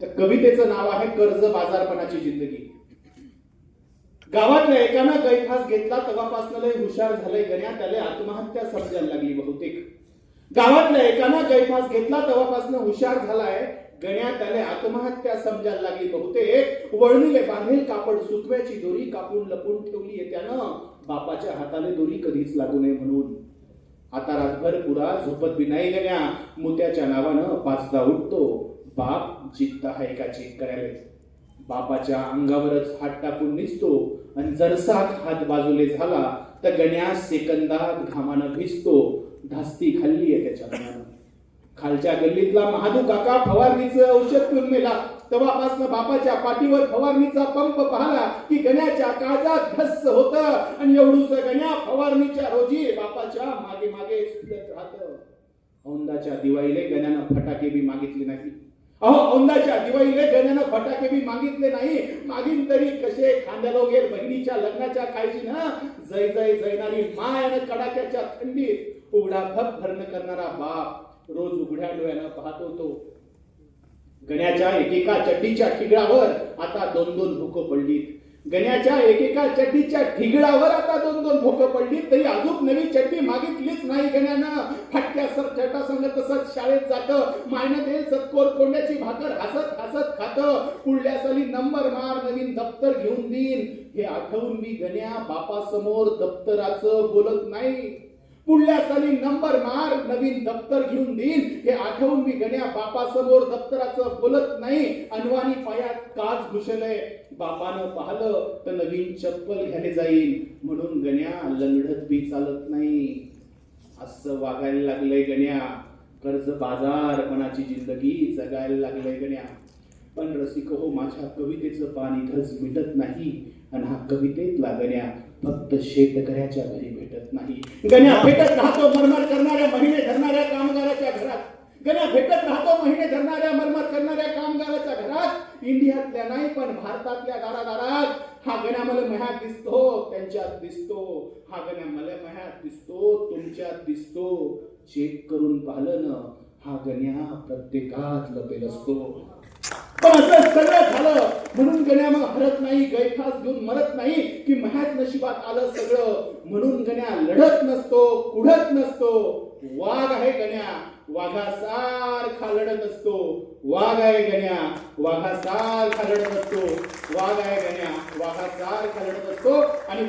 त्या कवितेचं नाव आहे कर्ज बाजारपणाची जिंदगी. गावातल्या एकानं गैफास घेतला तेव्हापासून लय हुशार झालंय गण्या त्याला आत्महत्या समजायला लागली बहुतेक. गावातल्या एकानं गैफास घेतला तेव्हापासून हुशार झालाय गण्या त्याला आत्महत्या समजायला लागली बहुतेक. वळणीले बांधेल कापड सुकव्याची दोरी कापून लपून ठेवली त्यानं. बापाच्या हाताने दोरी कधीच लागू नये म्हणून. आता रातभर पुरा झोपत बिनाई गण्या. मुत्याच्या नावानं पाचदा उठतो. बाप जिंकता आहे का चेक करायला बापाच्या अंगावरच हात टाकून निसतो आणि जरसात हात बाजूले झाला तर गण्या सेकंदात घामानं भिजतो. धास्ती खाल्ली आहे त्याच्या मनानं. खालच्या गल्लीतला महादू काका फवारणीचं औषध पिऊन मेला. तेव्हापासनं बापाच्या पाठीवर फवारणीचा पंप पाहला की गण्याच्या काळजात धस्स होत आणि एवढूच गण्या फवारणीच्या रोजी बापाच्या मागे मागे सुटत राहत. औंदाच्या दिवाळीले गण्यानं फटाके बी मागितले नाही अहो औंदाच्या दिवाळीले गण्यानं फटाके बी मागितले नाही. मागीन तरी कसे खांद्याला गेल बहिणीच्या लग्नाच्या काळजीनं जय जय जैनारी माय आणि कडाक्याच्या थंडीत उघडा भप भरण करणारा बाप रोज उघड्या डोळ्यानं पाहतो तो गण्याच्या एकेका चड्डीच्या ठिगळावर आता दोन दोन भूकं पडलीत. गण्याच्या एकेका चड्डीच्या ठिगळावर आता दोन दोन भूकं पडलीत. तरी अजून नवी चड्डी मागितलीच नाही गण्यानं. फाटक्या सर चटा संघ तसंच शाळेत जात मायनं देईल सतकोर कोंड्याची भाकर हसत हसत खात. पुढल्या साली नंबर मार नवीन दप्तर घेऊन देईन. हे आठवून मी गण्या बापासमोर दप्तराचं बोलत नाही. पुढल्या साली नंबर मार नवीन दप्तर घेऊन देईन. हे आठवून मी गण्या बापासमोर दप्तराचं बोलत नाही. अनवानी पायात काच घुसलय. बापानं पाहलं तर नवीन चप्पल घ्यायला जाईल म्हणून गण्या लंगडत बी चालत नाही. असं वागायला लागलंय गण्या. कर्ज बाजारपणाची जिंदगी जगायला लागलंय गण्या. पण रसिक हो माझ्या कवितेचं पाणी इथंच मिटत नाही आणि हा कवितेतला गण्या फक्त शेतकऱ्याच्या घरी भेटत नाही. गण्या भेटत राहतो मरमर करणाऱ्या महिने धरणाऱ्या कामगाराच्या घरात. गण्या भेटत राहतो महिने धरणाऱ्या मरमर करणाऱ्या कामगाराच्या घरात. इंडियातल्या नाही पण भारतातल्या दारादारात हा गण्या मला मह्यात दिसतो त्यांच्यात दिसतो. हा गण्या मला मह्यात दिसतो तुमच्यात दिसतो. चेक करून पाहिलं ना हा गण्या प्रत्येकात लपेल असतो. पण असं सगळं झालं म्हणून गण्या मग हरत नाही गैफास घेऊन मरत नाही की महात नशिबात आलं सगळं. म्हणून गण्या लढत नसतो कुढत नसतो. वाघ आहे गण्या वाघासारखा लढत असतो. वाघ आहे गण्या वाघासारखा लढत असतो. वाघ आहे गण्या वाघासारखा लढत असतो. आणि